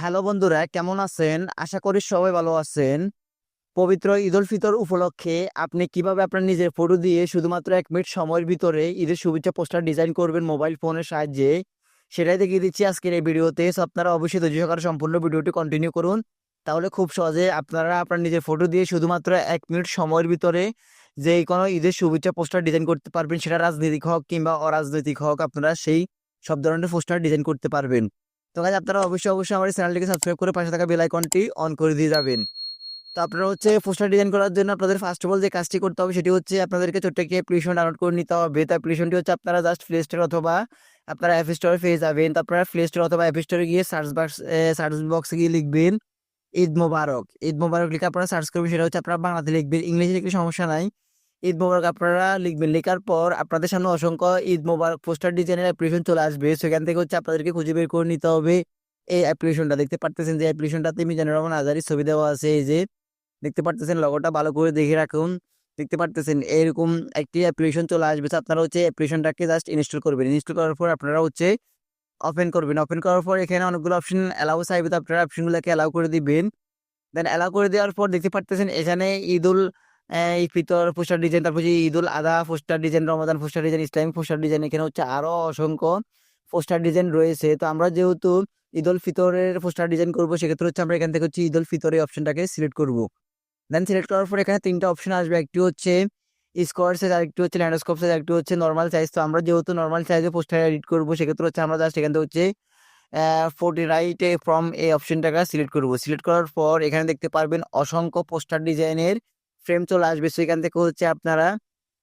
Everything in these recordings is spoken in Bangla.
হ্যালো বন্ধুরা, কেমন আছেন? আশা করি সবাই ভালো আছেন। পবিত্র ঈদ উল ফিতর উপলক্ষে আপনি কীভাবে আপনার নিজের ফটো দিয়ে শুধুমাত্র এক মিনিট সময়ের ভিতরে ঈদের শুভেচ্ছা পোস্টার ডিজাইন করবেন মোবাইল ফোনের সাহায্যে, সেটাই দেখিয়ে দিচ্ছি আজকের এই ভিডিওতে। আপনারা অবশ্যই ধৈর্য সহকারে সম্পূর্ণ ভিডিওটি কন্টিনিউ করুন। তাহলে খুব সহজে আপনারা আপনার নিজের ফটো দিয়ে শুধুমাত্র এক মিনিট সময়ের ভিতরে যে কোনো ঈদের শুভেচ্ছা পোস্টার ডিজাইন করতে পারবেন, সেটা রাজনৈতিক হোক কিংবা অরাজনৈতিক হোক, আপনারা সেই সব ধরনের পোস্টার ডিজাইন করতে পারবেন। তো গাইজ আপনারা অবশ্যই অবশ্যই আমার চ্যানেলটিকে সাবস্ক্রাইব করে পাশে থাকা বেল আইকনটি অন করে দিয়ে যাবেন। তো আপনারা হচ্ছে পোস্টার ডিজাইন করার জন্য আপনাদের ফার্স্ট অফ অল যে কাজটি করতে হবে সেটি হচ্ছে আপনাদেরকে ছোট্ট একটি অ্যাপ্লিকেশন ডাউনলোড করে নিতে হবে। তো অ্যাপ্লিকেশনটি হচ্ছে আপনারা জাস্ট প্লে স্টোর অথবা আপনারা অ্যাপ স্টোরে পেয়ে যাবেন। তো আপনারা প্লে স্টোর অথবা অ্যাপ স্টোরে গিয়ে সার্চ বক্স সার্চ বক্সে গিয়ে লিখবেন ঈদ মোবারক। ঈদ মোবারক লিখে আপনারা সার্চ করবেন, সেটা হচ্ছে আপনারা বাংলাতে লিখবেন, ইংলিশে লিখলে সমস্যা নাই। ঈদ মোবারক আপনারা লিখবেন। লেখার পর আপনাদের সামনে অসংখ্য ঈদ মোবারক পোস্টার ডিজাইনের অ্যাপ্লিকেশন চলে আসবে। সেখান থেকে হচ্ছে আপনাদেরকে খুঁজে বের করে নিতে হবে এই অ্যাপ্লিকেশনটা দেখতে পারতেছেন যে অ্যাপ্লিকেশনটাতে মিজানুর রহমান আজারির ছবি দেওয়া আছে। এই যে দেখতে পারতেছেন লগোটা ভালো করে দেখে রাখুন। দেখতে পারতেছেন এরকম একটি অ্যাপ্লিকেশন চলে আসবে। আপনারা হচ্ছে অ্যাপ্লিকেশনটাকে জাস্ট ইনস্টল করবেন। ইনস্টল করার পর আপনারা হচ্ছে ওপেন করবেন। ওপেন করার পর এখানে অনেকগুলো অপশন অ্যালাউ চাইবে। তো আপনারা অপশনগুলোকে অ্যালাউ করে দিবেন। দেন অ্যালাউ করে দেওয়ার পর দেখতে পারতেছেন এখানে ঈদুল এই ফিতর পোস্টার ডিজাইন, তারপর হচ্ছে Eid ul Adha poster design, Ramadan poster design, Islamic poster design, এখানে হচ্ছে আরও অসংখ্য পোস্টার ডিজাইন রয়েছে। তো আমরা যেহেতু ঈদ উল ফিতরের পোস্টার ডিজাইন করব, সেক্ষেত্রে হচ্ছে আমরা এখান থেকে হচ্ছে ঈদ উল ফিতরের অপশনটাকে সিলেক্ট করব। দেন সিলেক্ট করার পর এখানে তিনটা অপশন আসবে, একটি হচ্ছে স্কোয়ার সাইজ আরেকটি হচ্ছে ল্যান্ডস্কোপ সাইজ একটি হচ্ছে নর্মাল সাইজ তো আমরা যেহেতু নর্মাল সাইজে পোস্টার এডিট করব, সেক্ষেত্রে হচ্ছে আমরা জাস্ট এখান থেকে হচ্ছে ফোর্টি রাইট ফ্রম এই অপশনটাকে সিলেক্ট করব। সিলেক্ট করার পর এখানে দেখতে পারবেন অসংখ্য পোস্টার ডিজাইনের ফ্রেম চলে আসবে, সেখান থেকে হচ্ছে আপনারা,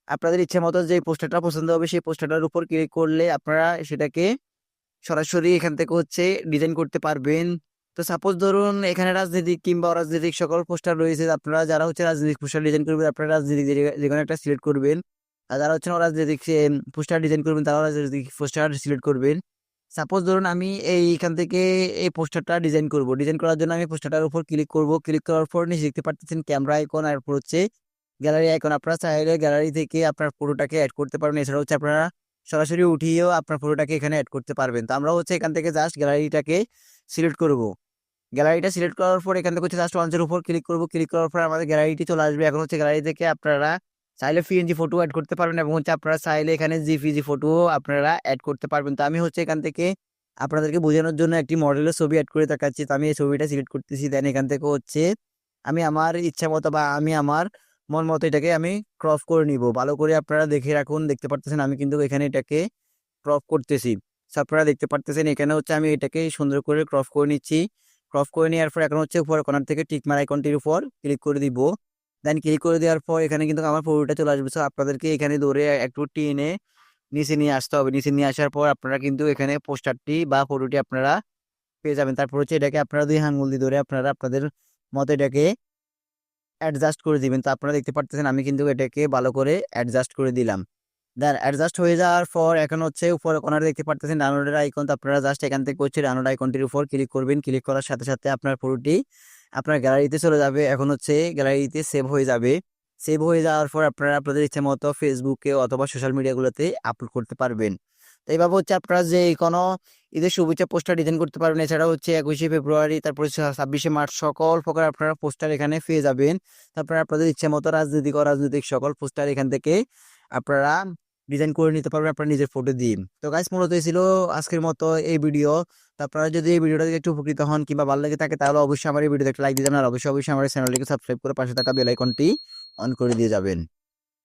আপনাদের ইচ্ছে মতো যে পোস্টারটা পছন্দ হবে, সেই পোস্টারটার উপর ক্লিক করলে আপনারা সেটাকে সরাসরি এখান থেকে হচ্ছে ডিজাইন করতে পারবেন। তো সাপোজ ধরুন এখানে রাজনৈতিক কিংবা অরাজনৈতিক সকল পোস্টার রয়েছে, আপনারা যারা হচ্ছে রাজনৈতিক পোস্টার ডিজাইন করবেন, আপনারা রাজনৈতিক যে- কোনো একটা সিলেক্ট করবেন। আর যারা হচ্ছে অরাজনৈতিক পোস্টার ডিজাইন করবেন তারা রাজনৈতিক পোস্টার সিলেক্ট করবেন। সাপোজ ধরুন আমি এইখান থেকে এই পোস্টারটা ডিজাইন করব। ডিজাইন করার জন্য আমি পোস্টারটার উপর ক্লিক করব। ক্লিক করার পর নিচে দেখতে পাচ্ছেন ক্যামেরা আইকন আর হচ্ছে গ্যালারি আইকন। আপনারা চাইলে গ্যালারি থেকে আপনার ফটোটাকে অ্যাড করতে পারবেন। এছাড়া হচ্ছে আপনারা সরাসরি উঠিয়েও আপনার ফটোটাকে এখানে অ্যাড করতে পারবেন। তো আমরা হচ্ছে এখান থেকে জাস্ট গ্যালারিটাকে সিলেক্ট করব। গ্যালারিটা সিলেক্ট করার পর এখান থেকে হচ্ছে জাস্ট ওয়ান্সের উপর ক্লিক করব। ক্লিক করার পর আমাদের গ্যালারিটি চলে আসবে। এখন হচ্ছে গ্যালারি থেকে আপনারা চাইলে পিএনজি ফটো অ্যাড করতে পারবেন এবং হচ্ছে আপনারা চাইলে এখানে জিপিজি ফটো আপনারা অ্যাড করতে পারবেন। তো আমি হচ্ছে এখান থেকে আপনাদেরকে বোঝানোর জন্য একটি মডেলের ছবি অ্যাড করে দেখাচ্ছি। তো আমি এই ছবিটা সিলেক্ট করতেছি। দেন এখান থেকে হচ্ছে আমি আমার ইচ্ছা মতো বা আমি আমার মন মতো এটাকে আমি ক্রপ করে নিব। ভালো করে আপনারা দেখে রাখুন। দেখতে পারতেছেন আমি কিন্তু এখানে এটাকে ক্রপ করতেছি। আপনারা দেখতে পারতেছেন এখানে হচ্ছে আমি এটাকে সুন্দর করে ক্রপ করে নিচ্ছি। ক্রপ করে নেওয়ার পর এখন হচ্ছে উপর কর্নার থেকে টিক মার আইকনটির উপর ক্লিক করে দিব। দেন ক্লিক করে দেওয়ার পর এখানে কিন্তু আমার ফটোটা চলে আসবে। সো আপনাদেরকে এখানে দৌড়ে একটু টেনে নিচে নিয়ে আসতে হবে। নিচে নিয়ে আসার পর আপনারা কিন্তু এখানে পোস্টারটি বা ফটোটি আপনারা পেয়ে যাবেন। তারপর হচ্ছে এটাকে আপনারা দুই আঙ্গুল দিয়ে ধরে আপনারা আপনাদের মতো এটাকে অ্যাডজাস্ট করে দিবেন। তো আপনারা দেখতে পারতেছেন আমি কিন্তু এটাকে ভালো করে অ্যাডজাস্ট করে দিলাম। দেন অ্যাডজাস্ট হয়ে যাওয়ার পর এখন হচ্ছে উপরে কোনারে দেখতে পারতেছেন ডাউনলোডের আইকন তো আপনারা জাস্ট এখান থেকে হচ্ছে ডাউনলোড আইকনটির উপর ক্লিক করবেন। ক্লিক করার সাথে সাথে আপনার ফটোটি আপনার গ্যালারিতে চলে যাবে। এখন হচ্ছে গ্যালারিতে সেভ হয়ে যাবে। সেভ হয়ে যাওয়ার পর আপনারা আপনাদের ইচ্ছে মতো ফেসবুকে অথবা সোশ্যাল মিডিয়াগুলোতে আপলোড করতে পারবেন। তো এইভাবে হচ্ছে আপনারা যে কোনো ঈদের শুভেচ্ছা পোস্টার ডিজাইন করতে পারবেন। এছাড়া হচ্ছে একুশে ফেব্রুয়ারি, তারপরে ছাব্বিশে মার্চ সকল প্রকার আপনারা পোস্টার এখানে পেয়ে যাবেন। তারপরে আপনাদের ইচ্ছে মতো রাজনৈতিক, অরাজনৈতিক সকল পোস্টার এখান থেকে আপনারা ডিজাইন করে নিতে পারবেন, আপনার নিজের ফটো দিয়ে। তো গাইস মূলত ছিল আজকের মতো এই ভিডিও তো আপনারা যদি এই ভিডিওটা একটু উপকৃত হন কিংবা ভালো লাগে থাকে, তাহলে অবশ্যই আমার এই ভিডিওতে একটা লাইক দিয়ে যাবেন আর অবশ্যই অবশ্যই আমার চ্যানেলটিকে সাবস্ক্রাইব করে পাশে থাকা বেল আইকনটি অন করে দিয়ে যাবেন।